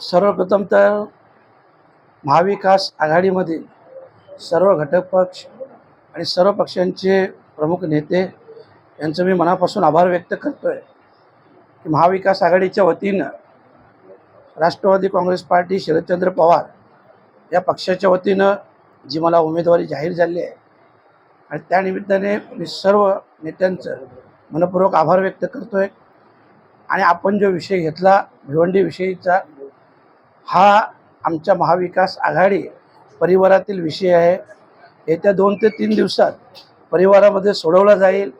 सर्वप्रथम तर महाविकास आघाडीमधील सर्व घटक पक्ष आणि सर्व पक्षांचे प्रमुख नेते यांचं मी मनापासून आभार व्यक्त करतो आहे की महाविकास आघाडीच्या वतीनं राष्ट्रवादी काँग्रेस पार्टी शरदचंद्र पवार या पक्षाच्या वतीनं जी मला उमेदवारी जाहीर झाली आहे आणि त्यानिमित्ताने मी सर्व नेत्यांचं मनपूर्वक आभार व्यक्त करतो आहे आणि आपण जो विषय घेतला भिवंडीविषयीचा हा आमच्या महाविकास आघाडी परिवारातील विषय आहे. येत्या दोन ते तीन दिवसात परिवारामध्ये सोडवला जाईल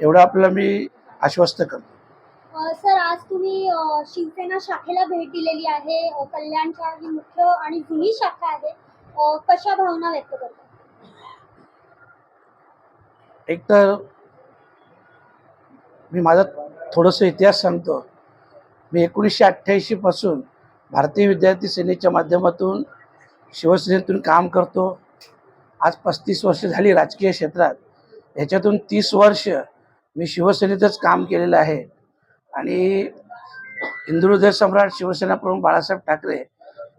एवढं आपल्याला मी आश्वस्त करतो. सर आज तुम्ही शिवसेना शाखेला भेट दिलेली आहे. कल्याणच्या ही मुख्य आणि जुनी शाखा आहे. कशा भावना व्यक्त करता? एकतर मी माझा थोडंसं इतिहास सांगतो. मी एकोणीसशे अठ्ठ्याऐंशीपासून भारतीय विद्यार्थी सेनेच्या माध्यमातून शिवसेनेतून काम करतो. आज पस्तीस वर्ष झाली राजकीय क्षेत्रात. ह्याच्यातून तीस वर्ष मी शिवसेनेतच काम केलेलं आहे. आणि हिंदुहृदय सम्राट शिवसेना प्रमुख बाळासाहेब ठाकरे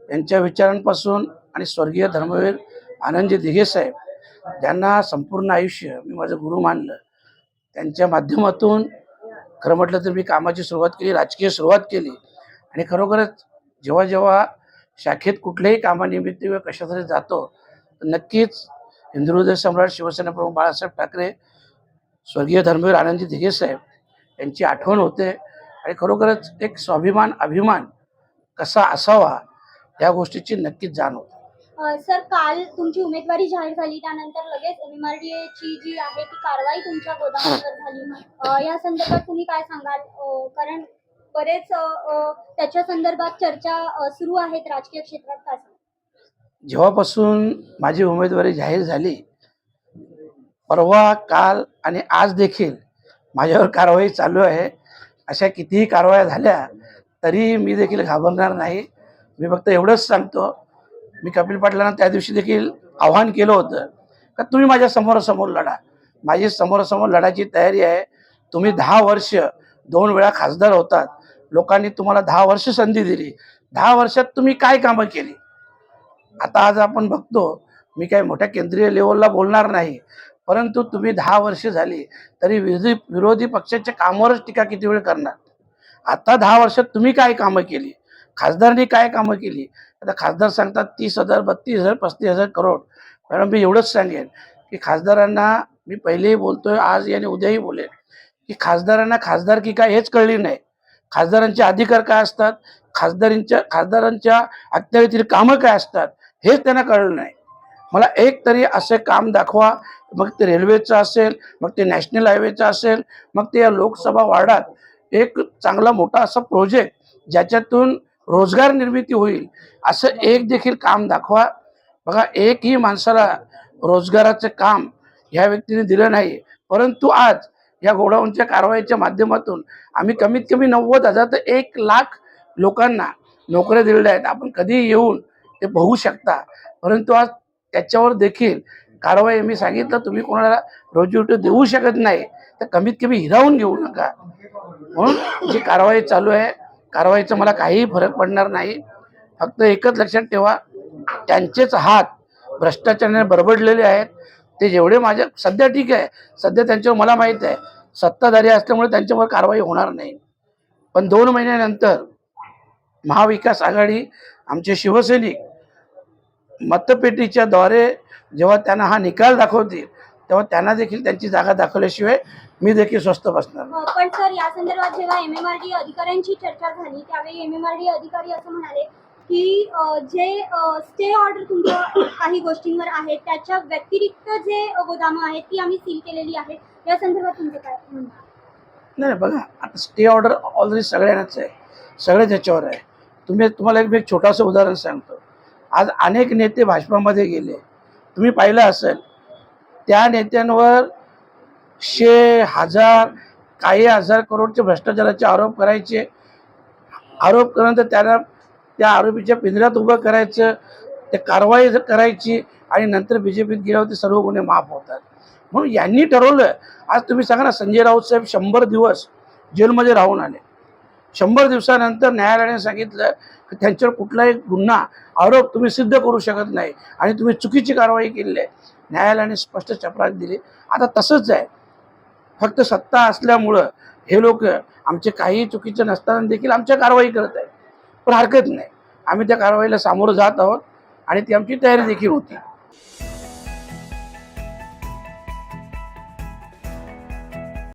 यांच्या विचारांपासून आणि स्वर्गीय धर्मवीर आनंदजी दिघे साहेब ज्यांना संपूर्ण आयुष्य मी माझं गुरु मानलं. त्यांच्या माध्यमातून खरं म्हटलं तर मी कामाची सुरुवात केली राजकीय सुरुवात केली. आणि खरोखरच जेव्हा जेव्हा शाखेत कुठल्याही कामानिमित्त किंवा कशासाठी जातो तर नक्कीच हिंदुहृदय सम्राट शिवसेना प्रमुख बाळासाहेब ठाकरे स्वर्गीय धर्मवीर आनंदी दिघे साहेब यांची आठवण होते. आणि खरोखरच एक स्वाभिमान अभिमान कसा असावा या गोष्टीची नक्कीच जाण होते. सर काल तुमची उमेदवारी जाहीर झाली त्यानंतर लगेच एमआरडीएची जी आहे ती कारवाई तुमच्या गोदामावर झाली. या संदर्भात तुम्ही काय सांगाल? कारण बरेच त्याच्या संदर्भात चर्चा सुरू आहेत राजकीय क्षेत्रात जेव्हापासून माझी उमेदवारी जाहीर झाली परवा काल आणि आज देखील माझ्यावर कारवाई चालू आहे. अशा कितीही कारवाया झाल्या तरी मी देखील घाबरणार नाही. मी फक्त एवढंच सांगतो मी कपिल पाटलांना त्या दिवशी देखील आव्हान केलं होतं का तुम्ही माझ्या समोरासमोर लढा. माझी समोरासमोर लढायची तयारी आहे. तुम्ही दहा वर्ष दोन वेळा खासदार होतात. लोकांनी तुम्हाला दहा वर्ष संधी दिली. दहा वर्षात तुम्ही काय कामं केली? आता आज आपण बघतो मी काही मोठ्या केंद्रीय लेवलला बोलणार नाही परंतु तुम्ही दहा वर्ष झाली तरी विरोधी विरोधी पक्षाच्या कामावरच टीका किती वेळ करणार? आता दहा वर्षात तुम्ही काय कामं केली? खासदारांनी काय कामं केली? आता खासदार सांगतात तीस हजार बत्तीस हजार पस्तीस हजार करोड. मॅडम मी एवढंच सांगेन की खासदारांना मी पहिलेही बोलतोय आज याने उद्याही बोलेन की खासदारांना खासदारकी काय हेच कळली नाही. खासदारांचे अधिकार काय असतात? खासदारांच्या खासदारांच्या अत्यावतील कामं काय असतात? हेच त्यांना कळलं नाही. मला एक तरी असे काम दाखवा. मग ते रेल्वेचं असेल मग ते नॅशनल हायवेचं असेल मग ते या लोकसभा वार्डात एक चांगला मोठा असा प्रोजेक्ट ज्याच्यातून रोजगार निर्मिती होईल असं एक देखील काम दाखवा. बघा एकही माणसाला रोजगाराचं काम ह्या व्यक्तीने दिलं नाही. परंतु आज या गोडाऊनच्या कारवाईच्या माध्यमातून आम्ही कमीत कमी नव्वद हजार ते एक लाख लोकांना नोकऱ्या दिलेल्या आहेत. आपण कधी येऊन ते बघू शकता. परंतु आज त्याच्यावर देखील कारवाई मी सांगितलं. तुम्ही कोणाला रोजीरोटी देऊ शकत नाही. तर कमीत कमी हिरावून घेऊ नका. म्हणून जी कारवाई चालू आहे कारवाईचा मला काहीही फरक पडणार नाही. फक्त एकच लक्षात ठेवा त्यांचेच हात भ्रष्टाचाराने बरबडलेले आहेत. ते जेवढे माझ्या सध्या ठीक आहे. सध्या त्यांच्यावर मला माहीत आहे सत्ताधारी असल्यामुळे त्यांच्यावर कारवाई होणार नाही. पण दोन महिन्यानंतर महाविकास आघाडी आमचे शिवसैनिक मतपेटीच्या द्वारे जेव्हा त्यांना हा निकाल दाखवतील तेव्हा त्यांना देखील त्यांची जागा दाखवल्याशिवाय मी देखील स्वस्त बसणार पण सर या संदर्भात जेव्हा एमएमआरडी अधिकाऱ्यांची चर्चा झाली त्यावेळी एमएमआरडी अधिकारी असं म्हणाले की जे स्टे ऑर्डर तुमच्या काही गोष्टींवर आहे त्याच्या व्यतिरिक्त जे गोदामं आहेत ती आम्ही सील केलेली आहेत. या संदर्भात तुमचं काय म्हणणं नाही बघा आता स्टे ऑर्डर ऑलरेडी सगळ्यांनाच आहे. सगळ्याच ह्याच्यावर आहे. तुम्ही तुम्हाला एक मी एक छोटंसं उदाहरण सांगतो. आज अनेक नेते भाजपामध्ये गेले. तुम्ही पाहिलं असेल त्या नेत्यांवर शे हजार काही हजार करोडचे भ्रष्टाचाराचे आरोप करायचे. आरोप केल्यानंतर त्यांना त्या आरोपीच्या पिंजऱ्यात उभं करायचं ते कारवाई करायची आणि नंतर बी जे पीत गेल्यावर ते सर्व गुन्हे माफ होतात. म्हणून यांनी ठरवलं आज तुम्ही सांगा ना संजय राऊत साहेब शंभर दिवस जेलमध्ये राहून आले. शंभर दिवसानंतर न्यायालयाने सांगितलं की त्यांच्यावर कुठलाही गुन्हा आरोप तुम्ही सिद्ध करू शकत नाही आणि तुम्ही चुकीची कारवाई केली आहे न्यायालयाने स्पष्ट चपराक दिली. आता तसंच आहे. फक्त सत्ता असल्यामुळं हे लोक आमचे काही चुकीचे नसताना देखील आमच्या कारवाई करत आहेत. पण हरकत नाही. आम्ही त्या कारवाईला सामोरं जात आहोत आणि ती आमची तयारी देखील होती.